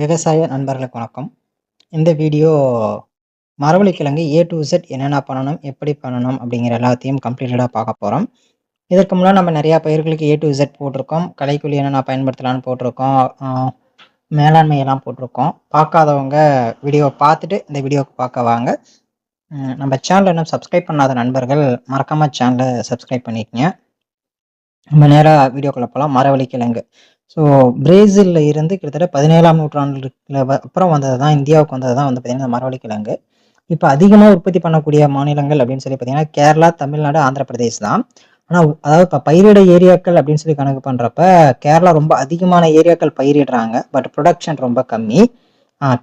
விவசாய நண்பர்களுக்கு வணக்கம். இந்த வீடியோ மரவள்ளிக்கிழங்கு ஏ டூ இசட் என்னென்ன பண்ணணும், எப்படி பண்ணணும் அப்படிங்கிற எல்லாத்தையும் கம்ப்ளீட்டடாக பார்க்க போகிறோம் இதற்கு முன்னாடி நம்ம நிறையா பயிர்களுக்கு ஏ டூ இசட் போட்டிருக்கோம். கலைக்குழி என்னென்ன பயன்படுத்தலாம்னு போட்டிருக்கோம். மேலாண்மையெல்லாம் போட்டிருக்கோம். பார்க்காதவங்க வீடியோ பார்த்துட்டு இந்த வீடியோவுக்கு பார்க்க வாங்க. நம்ம சேனலில் இன்னும் சப்ஸ்கிரைப் பண்ணாத நண்பர்கள் மறக்காமல் சேனலை சப்ஸ்கிரைப் பண்ணிக்கங்க. நம்ம நேராக வீடியோக்குள்ளே போகலாம் மரவள்ளிக்கிழங்கு. ஸோ பிரேசிலில் இருந்து கிட்டத்தட்ட 17ஆம் நூற்றாண்டுல அப்புறம் வந்தது தான் இந்தியாவுக்கு வந்தது தான் வந்து பார்த்திங்கன்னா மரவள்ளி கிழங்கு இப்போ அதிகமாக உற்பத்தி பண்ணக்கூடிய மாநிலங்கள் அப்படின்னு சொல்லி பார்த்தீங்கன்னா, கேரளா, தமிழ்நாடு, ஆந்திர பிரதேஷ் தான். ஆனால் அதாவது இப்போ பயிரிட ஏரியாக்கள் அப்படின்னு சொல்லி கணக்கு பண்ணுறப்ப கேரளா ரொம்ப அதிகமான ஏரியாக்கள் பயிரிடுறாங்க. பட் புரொடக்ஷன் ரொம்ப கம்மி.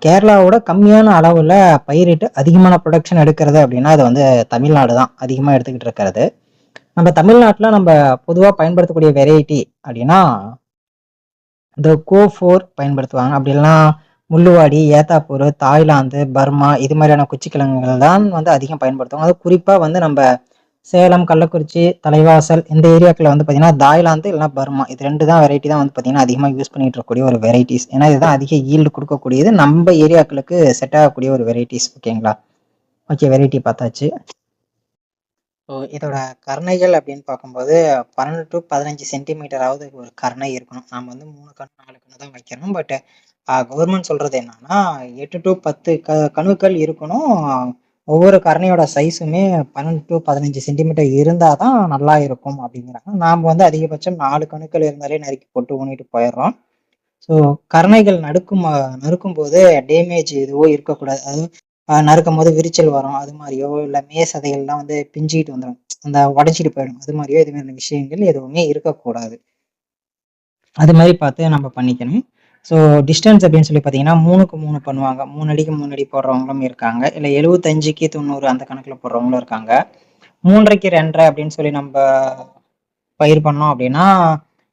கேரளாவோட கம்மியான அளவில் பயிரிட்டு அதிகமான ப்ரொடக்ஷன் எடுக்கிறது அப்படின்னா, அது வந்து தமிழ்நாடு தான் அதிகமாக எடுத்துக்கிட்டு இருக்கிறது. நம்ம தமிழ்நாட்டில் நம்ம பொதுவாக பயன்படுத்தக்கூடிய வெரைட்டி அப்படின்னா இந்த கோ 4 பயன்படுத்துவாங்க. அப்படி இல்லைன்னா முள்ளுவாடி, ஏத்தாப்பூர் தாய்லாந்து, பர்மா இது மாதிரியான குச்சிக்கிழங்குகள் தான் வந்து அதிகம் பயன்படுத்துவாங்க. அது குறிப்பாக வந்து நம்ம சேலம், கள்ளக்குறிச்சி, தலைவாசல் இந்த ஏரியாக்களில் வந்து பார்த்திங்கன்னா தாய்லாந்து இல்லைனா பர்மா இது ரெண்டு தான் வெரைட்டி தான் வந்து பார்த்தீங்கன்னா, அதிகமாக யூஸ் பண்ணிட்டு இருக்கக்கூடிய ஒரு வெரைட்டிஸ் ஏன்னா இதுதான் அதிக ஈல்டு கொடுக்கக்கூடியது நம்ம ஏரியாக்களுக்கு செட் ஆகக்கூடிய ஒரு வெரைட்டிஸ் ஓகேங்களா? ஓகே வெரைட்டி பார்த்தாச்சு. ஸோ இதோட கருணைகள் அப்படின்னு பார்க்கும்போது 12 டு 15 சென்டிமீட்டராவது ஒரு கருணை இருக்கணும். நாம வந்து 3 கண், 4 கண் தான் வைக்கிறோம். பட் அ கவர்மெண்ட் சொல்றது என்னன்னா, 8 டு 10 க கணுக்கள் இருக்கணும். ஒவ்வொரு கருணையோட சைஸுமே 12 டு 15 சென்டிமீட்டர் இருந்தா தான் நல்லா இருக்கும் அப்படிங்கிறாங்க. நாம வந்து அதிகபட்சம் 4 கணுக்கள் இருந்தாலே நறுக்கி போட்டு ஊனிட்டு போயிடுறோம். ஸோ கருணைகள் நடுக்கும் அ நறுக்கும்போது டேமேஜ் எதுவும் இருக்கக்கூடாது. அதாவது நறுக்கும் நறுக்கும்போது விரிச்சல் வரும். அது மாதிரியோ இல்லை மே சதைகள்லாம் வந்து பிஞ்சிக்கிட்டு வந்துடும் அந்த உடைச்சிட்டு போயிடும். அது மாதிரியோ இது மாதிரியான விஷயங்கள் எதுவுமே இருக்கக்கூடாது. அது மாதிரி பார்த்து நம்ம பண்ணிக்கணும். ஸோ டிஸ்டன்ஸ் அப்படின்னு சொல்லி பார்த்தீங்கன்னா, 3க்கு 3 பண்ணுவாங்க. மூணு அடிக்கு மூணு அடி போடுறவங்களும் இருக்காங்க. இல்லை எழுபத்தஞ்சுக்கு தொண்ணூறு அந்த கணக்கில் போடுறவங்களும் இருக்காங்க. 3க்கு 2 அப்படின்னு சொல்லி நம்ம பயிர் பண்ணோம் அப்படின்னா,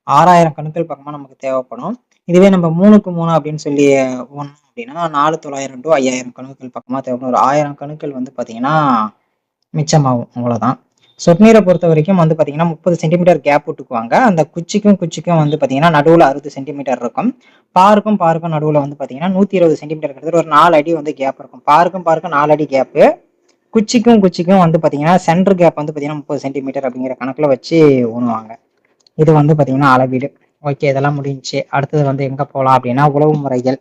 ஆறாயிரம் கணக்கள் பக்கமாக நமக்கு தேவைப்படும். இதுவே நம்ம 3க்கு 3 அப்படின்னு சொல்லி ஒன்று அப்படின்னா, நாலு தொள்ளாயிரம் டு ஐயாயிரம் கணுக்கள் பக்கமாக தேவைப்படும். ஒரு ஆயிரம் கணுக்கள் வந்து பார்த்தீங்கன்னா, மிச்சமாகும் அவ்வளோதான். சொட்நீரை பொறுத்த வரைக்கும் வந்து பார்த்தீங்கன்னா, 30 சென்டிமீட்டர் கேப் விட்டுக்குவாங்க. அந்த குச்சிக்கும் குச்சிக்கும் வந்து பார்த்தீங்கன்னா, நடுவில் அறுபது சென்டிமீட்டர் இருக்கும். பாருக்கும் பாருக்கும் நடுவில் வந்து பார்த்தீங்கன்னா, 120 சென்டிமீட்டர் கிட்டத்தட்ட ஒரு நாலு அடி வந்து கேப் இருக்கும். பாருக்கும் பாருக்கும் நாலு அடி கேப்பு. குச்சிக்கும் குச்சிக்கும் வந்து பார்த்தீங்கன்னா, சென்டர் கேப் வந்து பார்த்தீங்கன்னா, 30 சென்டிமீட்டர் அப்படிங்கிற கணக்கில் வச்சு ஊனுவாங்க. இது வந்து பார்த்தீங்கன்னா, அளவீடு. ஓகே இதெல்லாம் முடிஞ்சுச்சு. அடுத்தது வந்து எங்க போகலாம் அப்படின்னா, உழவு முறைகள்.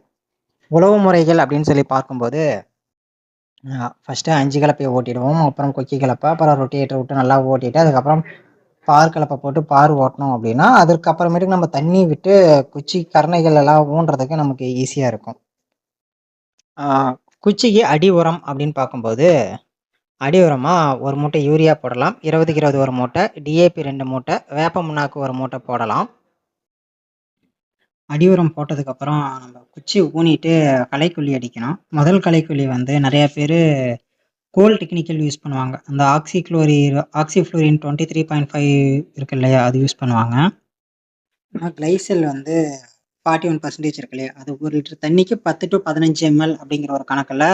உழவு முறைகள் அப்படின்னு சொல்லி பார்க்கும்போது, ஃபர்ஸ்ட்டு அஞ்சு கலப்பையை ஓட்டிடுவோம். அப்புறம் கொக்கி கலப்பை, அப்புறம் ரொட்டேட்டர் விட்டு நல்லா ஓட்டிட்டு, அதுக்கப்புறம் பார் கலப்பை போட்டு பார் ஓட்டணும் அப்படின்னா, அதுக்கப்புறமேட்டுக்கு நம்ம தண்ணி விட்டு குச்சி கரணைகள் எல்லாம் ஊன்றதுக்கு நமக்கு ஈஸியாக இருக்கும். குச்சிக்கு அடி உரம் அப்படின்னு பார்க்கும்போது, அடி உரமாக ஒரு மூட்டை யூரியா போடலாம். 20க்கு 20 1 மூட்டை, டிஏபி ரெண்டு மூட்டை, வேப்ப முன்னாக்கு ஒரு மூட்டை போடலாம். அடி உரம் போட்டதுக்கப்புறம் நம்ம குச்சி ஊனிட்டு களைக்கொல்லி அடிக்கணும். முதல் களைக்கொல்லி வந்து நிறையா பேர் கோல் டெக்னிக்கல் யூஸ் பண்ணுவாங்க. அந்த ஆக்ஸிக்ளோரி ஆக்ஸிஃப்ளோரின் 23.5 இருக்கு இல்லையா? அது யூஸ் பண்ணுவாங்க. ஆனால் கிளைசல் வந்து 41% இருக்கு இல்லையா? அது ஒரு லிட்டர் தண்ணிக்கு பத்து டு பதினஞ்சு எம்எல் அப்படிங்கிற ஒரு கணக்கில்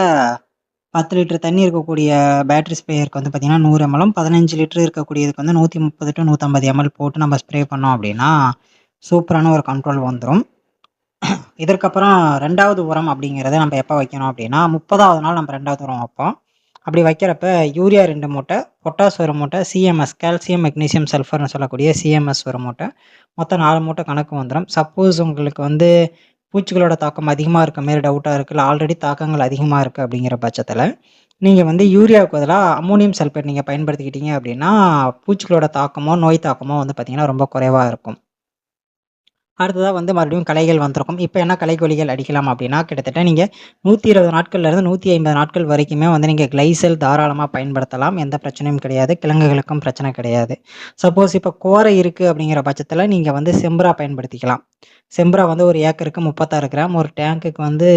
பத்து லிட்டர் தண்ணி இருக்கக்கூடிய பேட்டரி ஸ்ப்ரேயருக்கு வந்து பார்த்தீங்கன்னா, நூறு எம்எல்லும், 15 லிட்டர் இருக்கக்கூடியதுக்கு வந்து நூற்றி முப்பது டு நூற்றம்பது எம்எல் போட்டு நம்ம ஸ்ப்ரே பண்ணோம் அப்படின்னா, சூப்பரான ஒரு கண்ட்ரோல் வந்துடும் இதற்கப்புறம் ரெண்டாவது உரம் அப்படிங்கிறத நம்ம எப்போ வைக்கணும் அப்படின்னா, 30வது நாள் நம்ம ரெண்டாவது உரம் வைப்போம். அப்படி வைக்கிறப்ப யூரியா ரெண்டு மூட்டை, பொட்டாஸ் ஒரு மூட்டை, சிஎம்எஸ் கால்சியம், மெக்னீசியம், சல்ஃபர்னு சொல்லக்கூடிய சிஎம்எஸ் ஒரு மூட்டை. மொத்தம் நாலு மூட்டை கணக்கு வந்துடும் சப்போஸ் உங்களுக்கு வந்து பூச்சிகளோட தாக்கம் அதிகமாக இருக்க மாரி டவுட்டாக இருக்குல்ல ஆல்ரெடி தாக்கங்கள் அதிகமாக இருக்குது அப்படிங்கிற பட்சத்தில் நீங்கள் வந்து யூரியாவுக்கு பதிலாக அம்மோனியம் சல்பேட் நீங்கள் பயன்படுத்திக்கிட்டீங்க அப்படின்னா, பூச்சிகளோட தாக்கமோ, நோய் தாக்கமோ வந்து பார்த்தீங்கன்னா, ரொம்ப குறைவாக இருக்கும். அடுத்ததாக வந்து மறுபடியும் கலைகள் வந்திருக்கும். இப்போ என்ன கலைக்கொல்லிகள் அடிக்கலாம் அப்படின்னா, கிட்டத்தட்ட நீங்கள் நூற்றி இருபது நாட்கள்லேருந்து நூற்றி ஐம்பது நாட்கள் வரைக்குமே வந்து நீங்கள் கிளைசல் தாராளமாக பயன்படுத்தலாம். எந்த பிரச்சனையும் கிடையாது. கிழங்குகளுக்கும் பிரச்சனை கிடையாது. சப்போஸ் இப்போ கோரை இருக்குது அப்படிங்கிற பட்சத்தில் நீங்கள் வந்து செம்பரா பயன்படுத்திக்கலாம். செம்பரா வந்து ஒரு ஏக்கருக்கு 36 கிராம், ஒரு டேங்க்குக்கு வந்து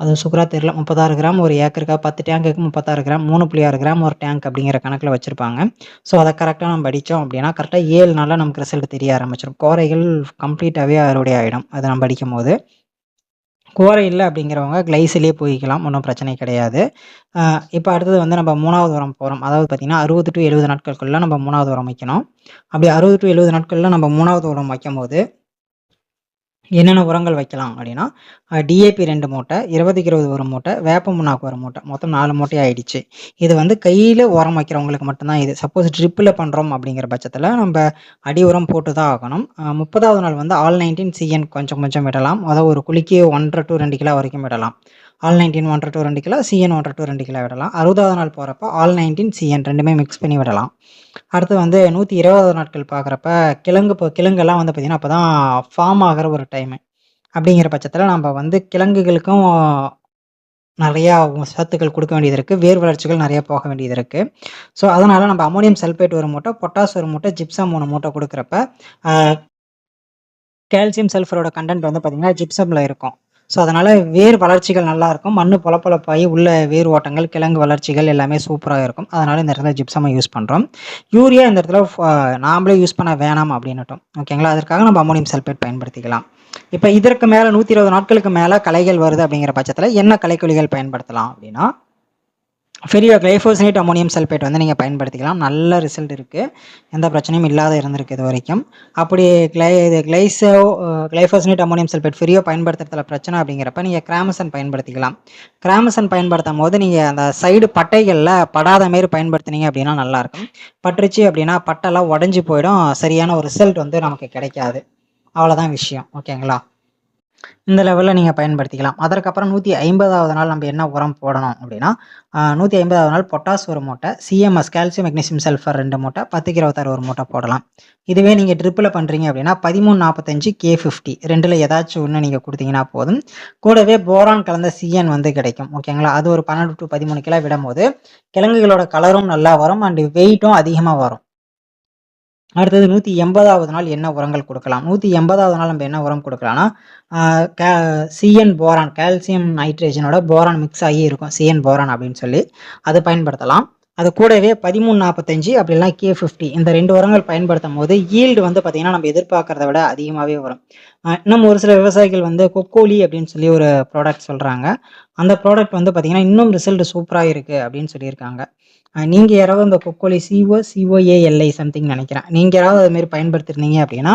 அது சுக்குரா தெரியல. 36 கிராம் ஒரு ஏக்கருக்கு 10 டேங்குக்கு 36 கிராம், 3.6 கிராம் ஒரு டேங்க் அப்படிங்கிற கணக்கில் வச்சுருப்பாங்க ஸோ அதை கரெக்டாக நம்ம படித்தோம் அப்படின்னா, கரெக்டாக ஏழு நாளில் நமக்கு ரிசல்ட் தெரிய ஆரம்பிச்சிடும் கோரைகள் கம்ப்ளீட்டாகவே அறுவடை ஆகிடும் அதை நம்ம அடிக்கும்போது. கோரை இல்லை அப்படிங்கிறவங்க கிளைசலே போய்க்கலாம். ஒன்றும் பிரச்சனை கிடையாது. இப்போ அடுத்தது வந்து நம்ம மூணாவது உரம் போகிறோம் அதாவது பார்த்தீங்கன்னா, அறுபது டு எழுபது நாட்களுக்குள்ளே நம்ம மூணாவது உரம் வைக்கணும். அப்படி அறுபது டு எழுபது நாட்களில் நம்ம மூணாவது உரம் வைக்கும்போது என்னென்ன உரங்கள் வைக்கலாம் அப்படின்னா டிஏபி ரெண்டு மூட்டை இருபதுக்கு இருபது ஒரு மூட்டை வேப்ப முன்னாக்கு ஒரு மூட்டை மொத்தம் நாலு மூட்டை ஆயிடுச்சு. இது வந்து கையில் உரம் வைக்கிறவங்களுக்கு மட்டும்தான் இது. சப்போஸ் ட்ரிப்பில் பண்ணுறோம் அப்படிங்கிற பட்சத்தில் நம்ம அடி உரம் போட்டு தான் ஆகணும் முப்பதாவது நாள் வந்து ஆல் நைன்டீன் சிஎன் கொஞ்சம் கொஞ்சம் விடலாம். அதாவது ஒரு குளிக்கு ஒன்றரை டு ரெண்டு கிலோ வரைக்கும் விடலாம். ஆல் நைன்டீன் ஒன்றரை டூ ரெண்டு கிலோ சிஎன் ஒன்றரை டூ ரெண்டு கிலோ விடலாம். அறுபதாவது நாள் போகிறப்ப ஆல் நைன்டீன் சிஎன் ரெண்டுமே மிக்ஸ் பண்ணி விடலாம். அடுத்து வந்து நூற்றி இருபதாவது நாட்கள் பார்க்குறப்ப கிழங்கு இப்போ கிழங்கெல்லாம் வந்து பார்த்திங்கன்னா அப்போ தான் ஃபார்ம் ஆகிற ஒரு டைமு அப்படிங்கிற பட்சத்தில் நம்ம வந்து கிழங்குகளுக்கும் நிறையா சத்துக்கள் கொடுக்க வேண்டியது இருக்குது வேர் வளர்ச்சிகள் நிறையா போக வேண்டியது இருக்குது ஸோ அதனால் நம்ம அமோனியம் சல்ஃபேட் ஒரு மூட்டை பொட்டாஸ் ஒரு மூட்டை ஜிப்சம் மூணு மூட்டை கொடுக்குறப்ப கால்சியம் சல்ஃபரோட கண்டென்ட் வந்து பார்த்திங்கன்னா ஜிப்சமில் இருக்கும். ஸோ அதனால் வேர் வளர்ச்சிகள் நல்லாயிருக்கும். மண் பொலப்பொலப்பாகி உள்ள வேர் ஓட்டங்கள் கிழங்கு வளர்ச்சிகள் எல்லாமே சூப்பராக இருக்கும். அதனால் இந்த இடத்துல ஜிப்சமாக யூஸ் பண்ணுறோம் யூரியா இந்த இடத்துல நாமளே யூஸ் பண்ண வேணாம் அப்படின்னுட்டோம். ஓகேங்களா அதற்காக நம்ம அமோனியம் சல்பேட் பயன்படுத்திக்கலாம். இப்போ இதற்கு மேலே நூற்றி இருபது நாட்களுக்கு மேலே கலைகள் வருது அப்படிங்கிற பட்சத்தில் என்ன கலைக்கொலிகள் பயன்படுத்தலாம் அப்படின்னா ஃபெரியோ கிளைஃபோசினேட் அமோனியம் சல்பேட் வந்து நீங்கள் பயன்படுத்திக்கலாம். நல்ல ரிசல்ட் இருக்குது எந்த பிரச்சனையும் இல்லாத இருந்திருக்கு இது வரைக்கும். அப்படி கிளை இது கிளைசோ கிளைஃபோசினேட் அமோனியம் சல்பேட் ஃபெரியோ பயன்படுத்துறதுல பிரச்சனை அப்படிங்கிறப்ப நீங்கள் கிராமசன் பயன்படுத்திக்கலாம். கிராமசன் பயன்படுத்தும் போது நீங்கள் அந்த சைடு பட்டைகளில் படாத மாரி பயன்படுத்தினீங்க அப்படின்னா நல்லாயிருக்கும். பட்டுருச்சு அப்படின்னா பட்டெல்லாம் உடஞ்சி போயிடும். சரியான ஒரு ரிசல்ட் வந்து நமக்கு கிடைக்காது. அவ்வளோதான் விஷயம். ஓகேங்களா இந்த லெவலில் நீங்கள் பயன்படுத்திக்கலாம். அதற்கப்புறம் நூற்றி ஐம்பதாவது நாள் நம்ம என்ன உரம் போடணும் அப்படின்னா நூற்றி ஐம்பதாவது நாள் பொட்டாஸ் ஒரு மூட்டை சிஎம்எஸ் கால்சியம் மெக்னீசியம் சல்ஃபர் ரெண்டு மூட்டை பத்துக்கு இருபத்தாறு ஒரு மூட்டை போடலாம். இதுவே நீங்கள் ட்ரிப்பில் பண்ணுறீங்க அப்படின்னா பதிமூணு நாற்பத்தஞ்சு கே ஃபிஃப்டி ரெண்டில் ஏதாச்சும் ஒன்று நீங்கள் கொடுத்தீங்கன்னா போதும். கூடவே போரான் கலந்த சிஎன் வந்து கிடைக்கும் ஓகேங்களா அது ஒரு பன்னெண்டு டு பதிமூணு கிலோ விடும்போது கிழங்குகளோட கலரும் நல்லா வரும் அண்டு வெயிட்டும் அதிகமாக வரும். அடுத்தது நூற்றி எண்பதாவது நாள் என்ன உரங்கள் கொடுக்கலாம்? நூற்றி எண்பதாவது நாள் நம்ம என்ன உரம் கொடுக்கலாம்னா கே சிஎன் போரான் கால்சியம் நைட்ரஜனோட போரான் மிக்ஸ் ஆகி இருக்கும். சிஎன் போரான் அப்படின்னு சொல்லி அதை பயன்படுத்தலாம். அது கூடவே பதிமூணு நாற்பத்தஞ்சு அப்படிலாம் கே ஃபிஃப்டி இந்த ரெண்டு உரங்கள் பயன்படுத்தும் போது ஈல்டு வந்து பார்த்திங்கன்னா நம்ம எதிர்பார்க்கறத விட அதிகமாகவே வரும். இன்னும் ஒரு சில விவசாயிகள் வந்து கொக்கோலி அப்படின்னு சொல்லி ஒரு ப்ராடக்ட் சொல்கிறாங்க அந்த ப்ராடக்ட் வந்து பார்த்திங்கன்னா இன்னும் ரிசல்ட் சூப்பராக இருக்குது அப்படின்னு சொல்லியிருக்காங்க. நீங்கள் யாராவது இந்த கொக்கோலி சிஓ சிஓஏஎல்ஐ சம்திங் நினைக்கிறேன். நீங்கள் யாராவது அதுமாரி பயன்படுத்திருந்தீங்க அப்படின்னா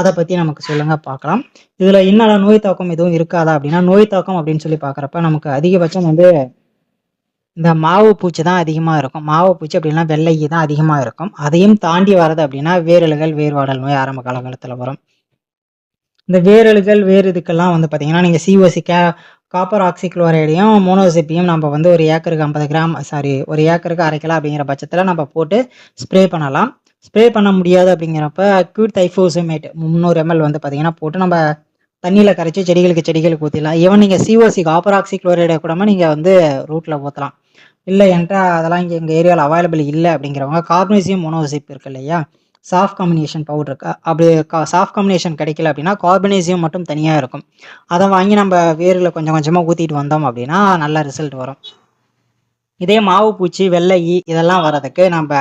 அதை பற்றி நமக்கு சொல்லுங்கள் பார்க்கலாம். இதில் என்னடா நோய் தாக்கம் எதுவும் இருக்காதா அப்படின்னா நோய் தாக்கம் அப்படின்னு சொல்லி பார்க்குறப்ப நமக்கு அதிகபட்சம் வந்து இந்த மாவு பூச்சி தான் அதிகமாக இருக்கும். மாவு பூச்சி அப்படின்னா வெள்ளை தான் அதிகமாக இருக்கும். அதையும் தாண்டி வர்றது அப்படின்னா வேரலுகள் வேர்வாடல் நோய் ஆரம்ப காலகட்டத்தில் வரும். இந்த வேரலுகள் வேறு இதுக்கெல்லாம் வந்து பார்த்தீங்கன்னா நீங்கள் சிஓசி கே காப்பர் ஆக்சிக்ளோரைடையும் மோனோசிப்பியும் நம்ம வந்து ஒரு ஏக்கருக்கு ஐம்பது கிராம் சாரி ஒரு ஏக்கருக்கு அரைக்கலாம் அப்படிங்கிற பட்சத்தில் நம்ம போட்டு ஸ்ப்ரே பண்ணலாம். ஸ்ப்ரே பண்ண முடியாது அப்படிங்கிறப்ப அக்யூட் தைஃபோசமேட் முந்நூறு எம்எல் வந்து பார்த்தீங்கன்னா போட்டு நம்ம தண்ணியில் கரைச்சி செடிகளுக்கு செடிகளுக்கு ஊற்றிடலாம் ஈவன் நீங்கள் சிஓசி காப்பர் ஆக்சிக்ளோரைடை கூட நீங்கள் வந்து ரூட்டில் ஊற்றலாம் இல்லை என்கிட்ட அதெல்லாம் இங்கே எங்கள் ஏரியாவில் அவைலபிள் இல்லை அப்படிங்கிறவங்க கார்பனேசியம் மோனோசிப் இருக்கு இல்லையா? சாஃப்ட் காம்பினேஷன் பவுடர் அப்படி சாஃப்ட் காம்பினேஷன் கிடைக்கல அப்படின்னா கார்பனேசியம் மட்டும் தனியாக இருக்கும். அதை வாங்கி நம்ம வேரில் கொஞ்சம் கொஞ்சமாக ஊற்றிட்டு வந்தோம் அப்படின்னா நல்ல ரிசல்ட் வரும். இதே மாவு பூச்சி வெள்ளை இதெல்லாம் வர்றதுக்கு நம்ம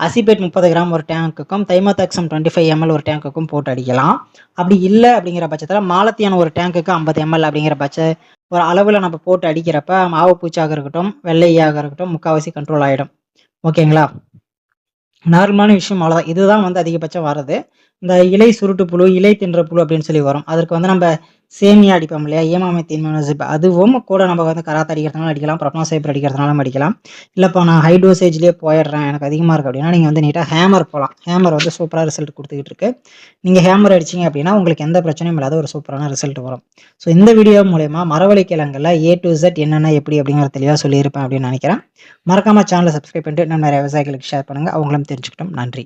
அசிபேட் முப்பது கிராம் ஒரு டேங்க்குக்கும் தைமோதாக்சம் டுவெண்ட்டி ஃபைவ் எம்எல் ஒரு டேங்க்குக்கும் போட்டு அடிக்கலாம். அப்படி இல்லை அப்படிங்கிற பட்சத்தில் மாலத்தியான ஒரு டேங்க்குக்கு ஐம்பது எம்எல் அப்படிங்கிற பட்ச ஒரு அளவில் நம்ம போட்டு அடிக்கிறப்ப மாவு பூச்சியாக இருக்கட்டும் வெள்ளையாக இருக்கட்டும் முக்கால்வாசி கண்ட்ரோல் ஆகிடும் ஓகேங்களா நார்மலான விஷயம் அவ்வளோதான் இதுதான் வந்து அதிகபட்சம் வர்றது. இந்த இலை சுருட்டு புழு இலை தின்ற புழு அப்படின்னு சொல்லி வரும். அதற்கு வந்து நம்ம சேமியா அடிப்போம் இல்லையா? ஏமாமை மியூசிப் அதுவும் கூட நம்ம வந்து கராத்த அடிக்கிறதுனால அடிக்கலாம் ப்ரொப்னோசைப்பர் அடிக்கிறதுனாலும் அடிக்கலாம். இல்லைப்பா நான் ஹை டோசேஜ்லேயே போயிடுறேன் எனக்கு அதிகமாக இருக்குது அப்படின்னா நீங்கள் வந்து நீட்டாக ஹேமர் போகலாம் ஹேமர் வந்து சூப்பராக ரிசல்ட் கொடுத்துக்கிட்டு இருக்கு. நீங்கள் ஹேமர் அடிச்சிங்க அப்படின்னா உங்களுக்கு எந்த பிரச்சனையும் இல்லாத ஒரு சூப்பரான ரிசல்ட் வரும். ஸோ இந்த வீடியோ மூலயமா மரவழி கிழங்குல ஏ டு இசட் என்னென்ன எப்படி அப்படிங்கிற தெளிவாக சொல்லியிருப்பேன் அப்படின்னு நினைக்கிறேன். மறக்காமல் சேனலை சப்ஸ்கிரைப் பண்ணிட்டு நம்ம நிறைய விவசாயிகளுக்கு ஷேர் பண்ணுங்கள் அவங்களும் தெரிஞ்சுக்கிட்டோம். நன்றி.